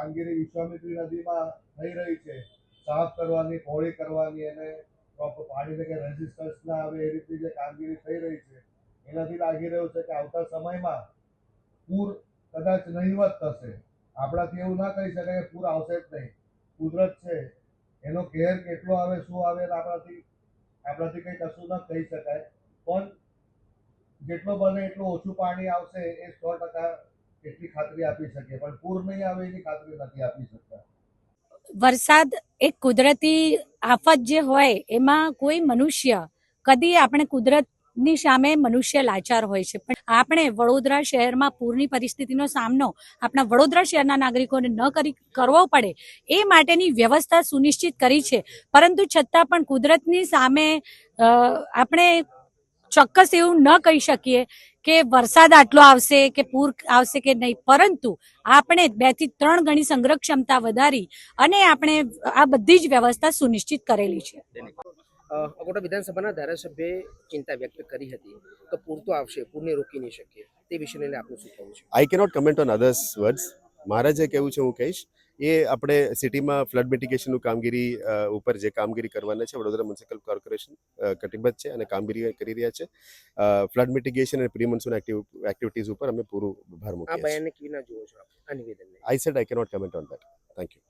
કામગીરી વિશ્વામિત્રી નદીમાં થઈ રહી છે. સાફ કરવાની, પહોળી કરવાની અને પાણીને કે રેઝિસ્ટન્સ ના આવે એ રીતની જે કામગીરી થઈ રહી છે. એનાથી લાગી રહ્યું છે કે આવતા સમયમાં પૂર કદાચ નહીવત થશે. આપણાથી એવું ના કહી શકાય કે પૂર આવશે જ નહીં. કુદરત છે. એનો ઘેર કેટલો આવે, શું આવે આપણાથી આપણાથી કંઈ કશું ન કહી શકાય. પણ જેટલો બને એટલું ઓછું પાણી આવશે એ સો ટકા એટલી ખાતરી આપી શકીએ, પણ પૂર નહીં આવે એની ખાતરી નથી આપી શકતા. વરસાદ એક કુદરતી આફત જે હોય, એમાં કોઈ મનુષ્ય કદી આપણે કુદરતની સામે મનુષ્ય લાચાર હોય છે. પણ આપણે વડોદરા શહેરમાં પૂરની પરિસ્થિતિનો સામનો આપણા વડોદરા શહેરના નાગરિકોને ન કરી, કરવો પડે, એ માટેની વ્યવસ્થા સુનિશ્ચિત કરી છે. પરંતુ છતાં પણ કુદરતની સામે આપણે ચોક્કસ એવું ન કહી શકીએ કે વરસાદ આટલો આવશે કે પૂર આવશે કે નહીં. પરંતુ આપણે બેથી ત્રણ ગણી સંગ્રહ ક્ષમતા વધારી અને આપણે આ બધી જ વ્યવસ્થા સુનિશ્ચિત કરેલી છે. અકોટા વિધાનસભાના ધારાસભ્યએ ચિંતા વ્યક્ત કરી હતી તો પૂર તો આવશે પૂરને રોકી નહીં શકીએ. તે વિષયને આપણું આપનું શું કહેવું છે? I cannot comment on others words મારા જે કહેવું છે હું કહીશ એ આપણે સિટીમાં ફ્લડ મિટિગેશનનું કામગીરી ઉપર જે કામગીરી કરવાના છે વડોદરા મ્યુનિસિપલ કોર્પોરેશન કટિબદ્ધ છે અને કામગીરી કરી રહ્યા છે. ફ્લડ મિટિગેશન અને પ્રી મોન્સૂન એક્ટિવિટીઝ ઉપર અમે પૂરું ભાર મૂકીએ છીએ. I said I cannot comment on that thank you